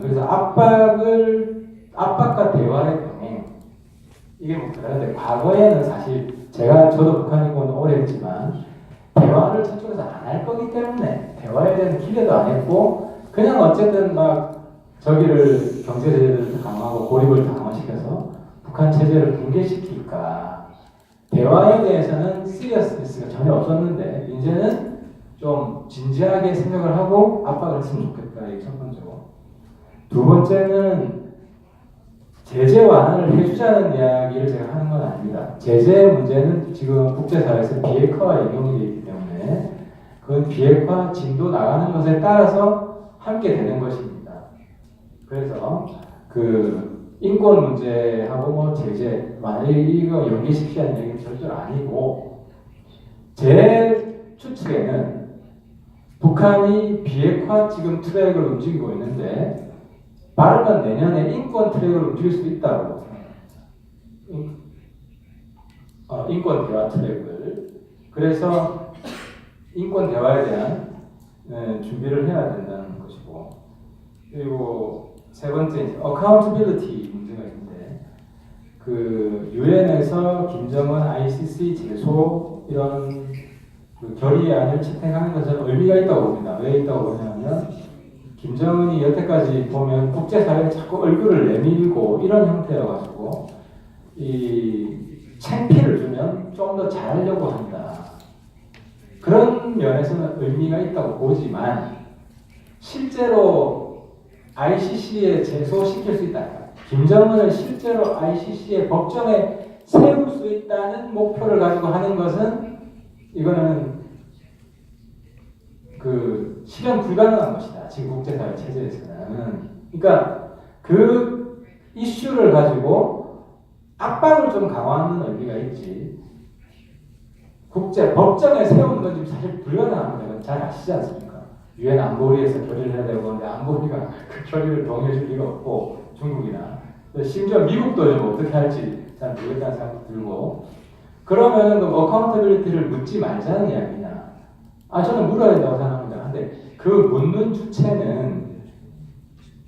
그래서 압박을 압박과 대화의 병행 이게. 근데 과거에는 사실 제가 저도 북한이고 오래 했지만 대화를 저쪽에서 안 할 거기 때문에 대화에 대한 기대도 안 했고 그냥 어쨌든 막 저기를 경제 제재를 강화하고 고립을 강화시켜서 북한 체제를 붕괴시킬까. 대화에 대해서는 시리어스니스가 전혀 없었는데 이제는 좀 진지하게 생각을 하고 압박을 했으면 좋겠다. 이게 첫 번째고 두 번째는 제재 완화를 해주자는 이야기를 제가 하는 건 아닙니다. 제재 문제는 지금 국제사회에서 비핵화와 연동이 있기 때문에 그건 비핵화 진도 나가는 것에 따라서 함께 되는 것입니다. 그래서 그 인권 문제하고 뭐 제재 만약에 이거 연계시키자는 얘기는 절대로 아니고 제 추측에는 북한이 비핵화 지금 트랙을 움직이고 있는데 빠르면 내년에 인권 트랙을 움직일 수도 있다고. 인- 어, 인권 대화 트랙을. 그래서 인권 대화에 대한 네, 준비를 해야 된다는 것이고. 그리고 세 번째 accountability 문제가 있는데 그 유엔에서 김정은 ICC 제소 이런 그 결의안을 채택하는 것은 의미가 있다고 봅니다. 왜 있다고 보냐면 김정은이 여태까지 보면 국제사회에 자꾸 얼굴을 내밀고 이런 형태여가지고 이 창피를 주면 좀 더 잘하려고 한다. 그런 면에서는 의미가 있다고 보지만 실제로 ICC에 제소시킬 수 있다. 김정은을 실제로 ICC의 법정에 세울 수 있다는 목표를 가지고 하는 것은 이거는 그 실현 불가능한 것이다. 지금 국제사회 체제에서는. 그러니까 그 이슈를 가지고 압박을 좀 강화하는 의미가 있지. 국제 법정에 세우는 건 지금 사실 불가능합니다. 잘 아시지 않습니까? 유엔 안보리에서 결의를 해야 되고 근데 안보리가 그 결의를 동의해 줄 리가 없고 중국이나 심지어 미국도 좀 어떻게 할지 잘 모르겠다는 생각도 들고 그러면은 그 어카운터빌리티를 묻지 말자는 이야기냐? 아 저는 물어야 된다고 생각합니다. 그 묻는 주체는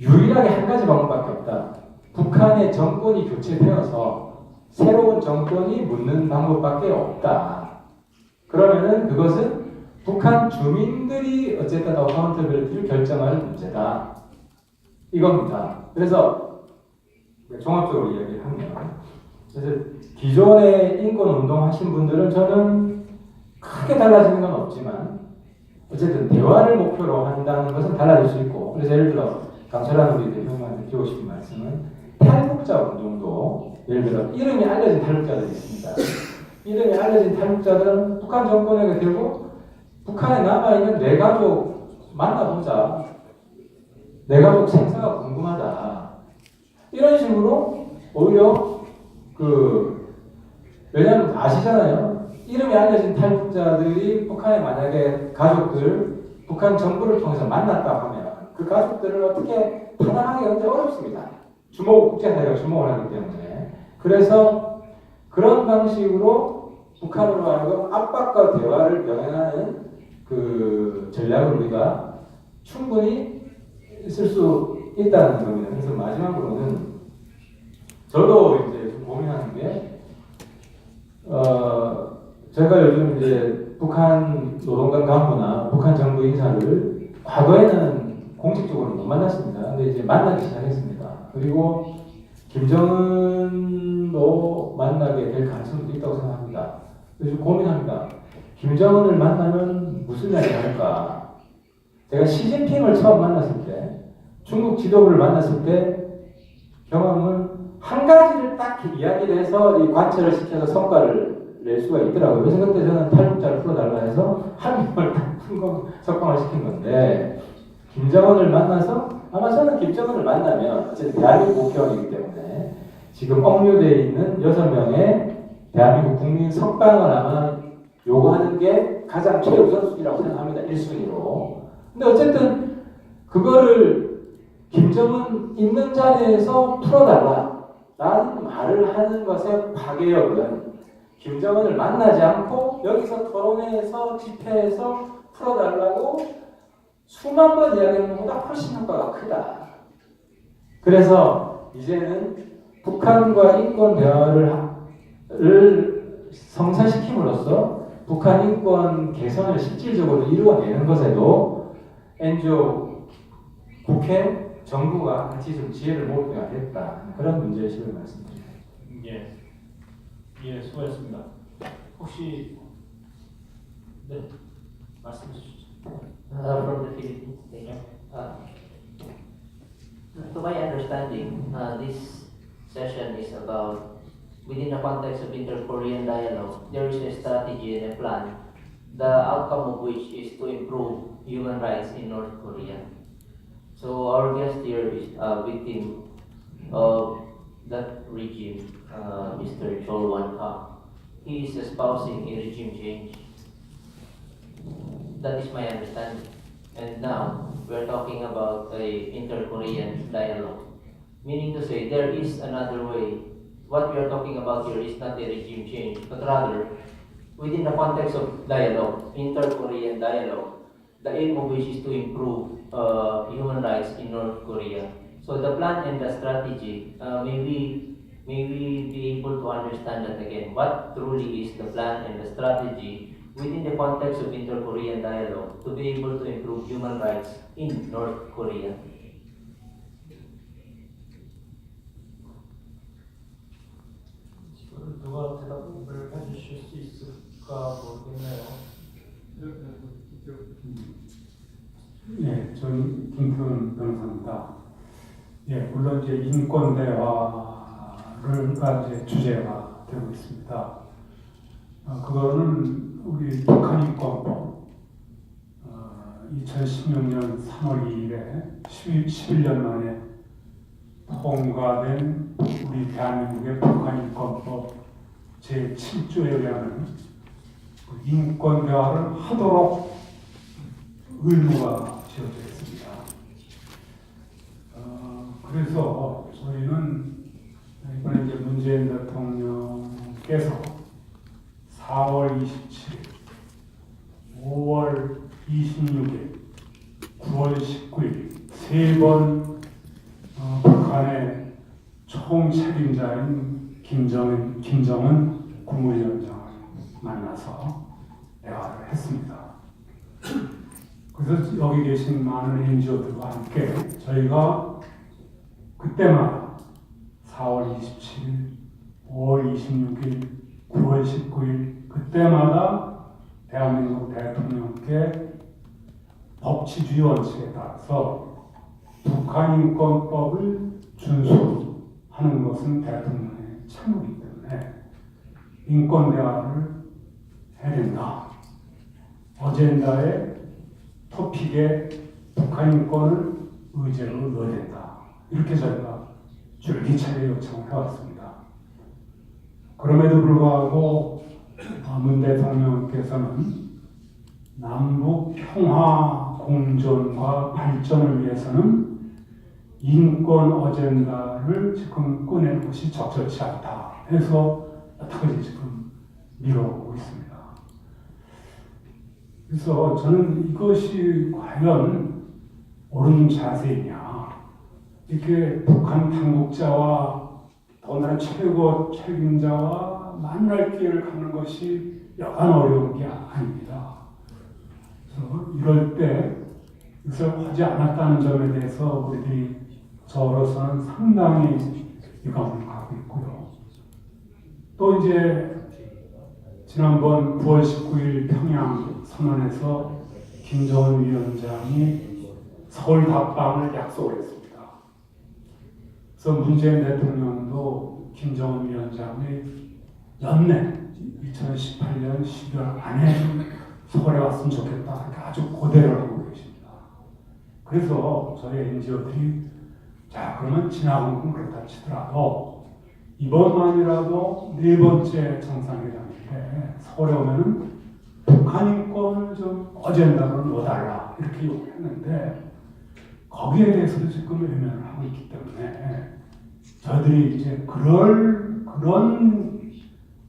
유일하게 한 가지 방법밖에 없다. 북한의 정권이 교체되어서 새로운 정권이 묻는 방법밖에 없다. 그러면은 그것은 북한 주민들이 어쨌든 어카운터빌리티를 결정하는 문제다. 이겁니다. 그래서 종합적으로 이야기를 하면 그래서 기존에 인권 운동 하신 분들은 저는 크게 달라지는 건 없지만 어쨌든 대화를 목표로 한다는 것은 달라질 수 있고 그래서 예를 들어 강철환 우리 대표님한테 드리고 싶은 말씀은 탈북자 운동도 예를 들어 이름이 알려진 탈북자들이 있습니다. 이름이 알려진 탈북자들은 북한 정권에게 들고 북한에 남아있는 내 가족 만나보자. 내 가족 생사가 궁금하다. 이런 식으로 오히려 그 왜냐하면 아시잖아요. 이름이 알려진 탈북자들이 북한에 만약에 가족들 북한 정부를 통해서 만났다 하면 그 가족들을 어떻게 탄압하기 굉장히 어렵습니다. 주목 국제사회가 주목을 하기 때문에 그래서 그런 방식으로 북한으로 하여금 압박과 대화를 병행하는 그 전략을 우리가 충분히 쓸 수 있다는 겁니다. 그래서 마지막으로는 저도 이제 좀 고민하는 게, 어, 제가 요즘 이제 북한 노동당 간부나 북한 정부 인사를 과거에는 공식적으로 못 만났습니다. 근데 이제 만나기 시작했습니다. 그리고 김정은도 만나게 될 가능성도 있다고 생각합니다. 그래서 고민합니다. 김정은을 만나면 무슨 이야기 할까? 제가 시진핑을 처음 만났을 때, 중국 지도부를 만났을 때 경험은 한 가지를 딱 이야기를 해서 이 관철을 시켜서 성과를 낼 수가 있더라고요. 그래서 그때 저는 탈북자를 풀어달라 해서 한 명을 딱 풍공 석방을 시킨 건데 김정은을 만나서 아마 저는 김정은을 만나면 어쨌든 대한민국 국회의원이기 때문에 지금 억류되어 있는 여섯 명의 대한민국 국민 석방을 아마 요구하는 게 가장 최우선순위라고 생각합니다. 1순위로. 근데 어쨌든 그거를 김정은 있는 자리에서 풀어달라. 라는 말을 하는 것의 파괴력은 김정은을 만나지 않고 여기서 토론회에서 집회에서 풀어달라고 수만 번 이야기하는 것보다 훨씬 효과가 크다. 그래서 이제는 북한과 인권 대화를 성사시킴으로써 북한 인권 개선을 실질적으로 이루어내는 것에도 NGO 국회 정부가 같이 좀 지혜를 모아야 겠다 그런 문제의식을 말씀드립니다. 예, 예, 수고했습니다. 혹시 네 말씀해 주시죠. Uh, from the Philippines. Thank you. Uh, to my understanding, uh, this session is about within the context of inter-Korean dialogue. There is a strategy and a plan, the outcome of which is to improve human rights in North Korea. So our guest here is a victim of that regime, uh, Mr. Chol Wan Ha. He is espousing a regime change. That is my understanding. And now, we're talking about a inter-Korean dialogue. Meaning to say, there is another way. What we are talking about here is not a regime change, but rather, within the context of dialogue, inter-Korean dialogue, the aim of which is to improve uh, human rights in North Korea. So the plan and the strategy, uh, may we, may we be able to understand that again, what truly is the plan and the strategy within the context of inter-Korean dialogue to be able to improve human rights in North Korea. 이거를 누가 대답을 해주실 수 있을까 모르겠네요. 예, 저는 김태훈 변호사입니다. 예, 물론 이제 인권 대화를 가 이제 주제가 되고 있습니다. 어, 그거는 우리 북한 인권법 어, 2016년 3월 2일에 11, 11년 만에 통과된 우리 대한민국의 북한 인권법 제 7조에 의하면 그 인권 대화를 하도록 의무가 지어져 있습니다. 어, 그래서 저희는 이번에 이제 문재인 대통령께서 4월 27일, 5월 26일, 9월 19일 세번 어, 북한의 총 책임자인 김정은, 김정은 국무위원장을 만나서 대화를 했습니다. 그래서 여기 계신 많은 NGO들과 함께 저희가 그때마다 4월 27일, 5월 26일, 9월 19일 그때마다 대한민국 대통령께 법치주의 원칙에 따라서 북한 인권법을 준수하는 것은 대통령의 책무이기 때문에 인권 대화를 해야 된다. 어젠다에 토픽에 북한 인권을 의제로 넣어야 된다. 이렇게 저희가 줄기차게 요청을 해왔습니다. 그럼에도 불구하고 어, 문 대통령께서는 남북 평화 공존과 발전을 위해서는 인권 어젠다를 지금 꺼내는 것이 적절치 않다 해서 여태까지 지금 미뤄오고 있습니다. 그래서 저는 이것이 과연 옳은 자세이냐. 이렇게 북한 당국자와 더나 최고 책임자와 만날 기회를 갖는 것이 여간 어려운 게 아닙니다. 그래서 이럴 때 이것을 하지 않았다는 점에 대해서 우리들이 저로서는 상당히 유감을 갖고 있고요. 또 이제 지난번 9월 19일 평양 선언에서 김정은 위원장이 서울 답방을 약속을 했습니다. 그래서 문재인 대통령도 김정은 위원장의 연내 2018년 12월 안에 서울에 왔으면 좋겠다. 이렇게 아주 고대를 하고 계십니다. 그래서 저희 NGO들이 자 그러면 지나간 건 그렇다 치더라도 이번만이라도 네 번째 정상회담인데 서울에 오면은 북한 인권을 좀 어젠다로 넣어달라 이렇게 요구했는데 거기에 대해서도 지금 외면을 하고 있기 때문에 저희들이 이제 그럴 그런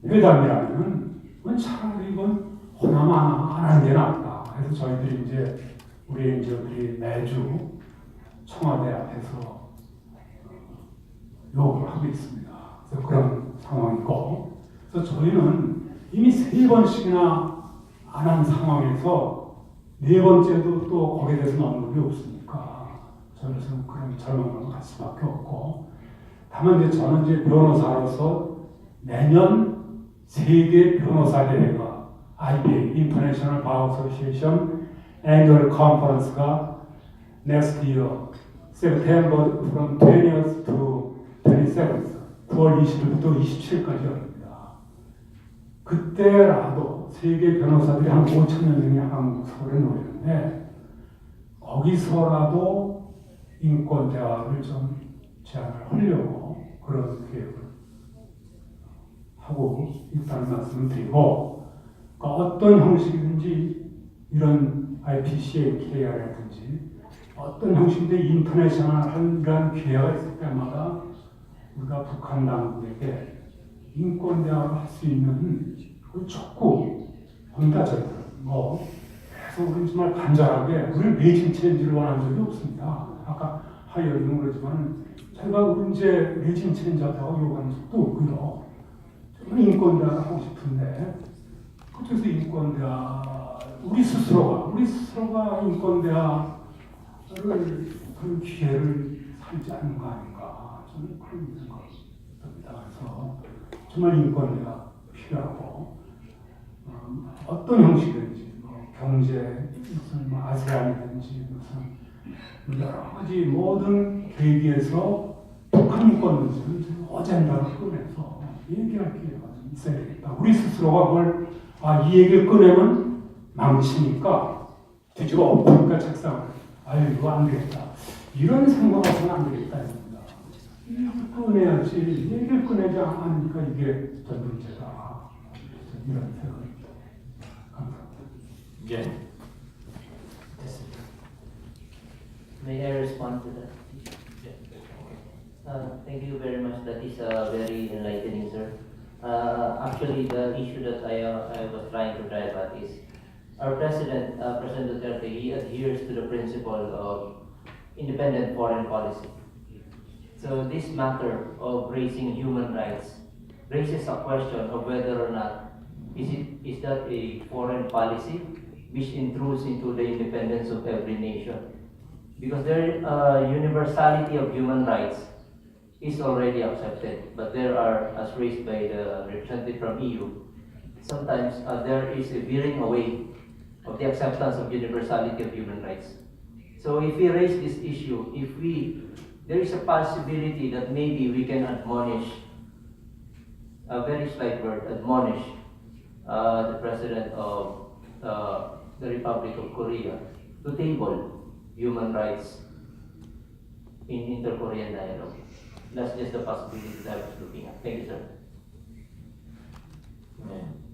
회담이라면 차라리 이건 안 하는 게 낫다. 그래서 저희들이 이제 우리 NGO들이 매주 청와대 앞에서 하고 있습니다. 그래서 그런 상황이고, 그래서 저희는 이미 세 번씩이나 안 한 상황에서 네 번째도 또 거기에 대해서는 언급이 없으니까 저는 그런 절망을 갈 수밖에 없고, 다만 이제 저는 이제 변호사로서 내년 세계 변호사 대회가 IBA International Bar Association Annual Conference가 next year September from 20th to 27th 9월 20일부터 27일까지 열립니다. 그때라도 세계 변호사들이 한 5천여 명이 한국 서울에 모이는데 거기서라도 인권 대화를 좀 제안을 하려고 그런 계획을 하고 있다는 말씀을 드리고 그러니까 어떤 형식이든지 이런 IPCA라든지 어떤 형식인데 인터내셔널한 기회가 있을 때마다 우리가 북한 당국에게 인권 대화를 할 수 있는 그 촉구 저희들 뭐 우리 정말 간절하게 우리 레진 체인지를 원한 적이 없습니다. 아까 하이어링 그러지만 제가 우리 이제 레진 체인지하다고 요구한 적도 없고요. 정말 인권 대화를 하고 싶은데 그쪽에서 인권 대화 우리 스스로가 우리 스스로가 인권 대화를 그 기회를 살지 않는 거 아닌가 저는 그런 생각을 듭니다. 그래서 정말 인권 대화 필요하고 음, 어떤 형식이든지 뭐 경제 무슨 뭐 아세안이든지 무슨 여러 가지 모든 계기에서 북한 인권 문제를 좀 어젠다를 꺼내서 얘기할 기회가 좀 있어야 되겠다. 우리 스스로가 그걸 아, 이 얘기를 꺼내면 망치니까 뒤집어 엎으니까 책상을 아유 이거 안 되겠다. 이런 생각하고는 안 되겠다 입니다. 얘기를 꺼내야지 얘기를 꺼내지 않으니까 이게 전 문제다. 이런 생각입니다. 감사합니다. 예. May I respond to that? Uh, thank you very much. That is uh, very enlightening, sir. Uh, actually, the issue that I, uh, I was trying to drive at is our president, uh, President Duterte, he adheres to the principle of independent foreign policy. So this matter of raising human rights raises a question of whether or not is it is that a foreign policy which intrudes into the independence of every nation because there uh, universality of human rights is already accepted, but there are, as raised by the representative from EU, sometimes uh, there is a veering away of the acceptance of universality of human rights. So if we raise this issue, if we, there is a possibility that maybe we can admonish, a very slight word, admonish uh, the president of uh, the Republic of Korea to table human rights in inter-Korean dialogue. That's just the possibility that I was looking at. Thank you, sir. 네.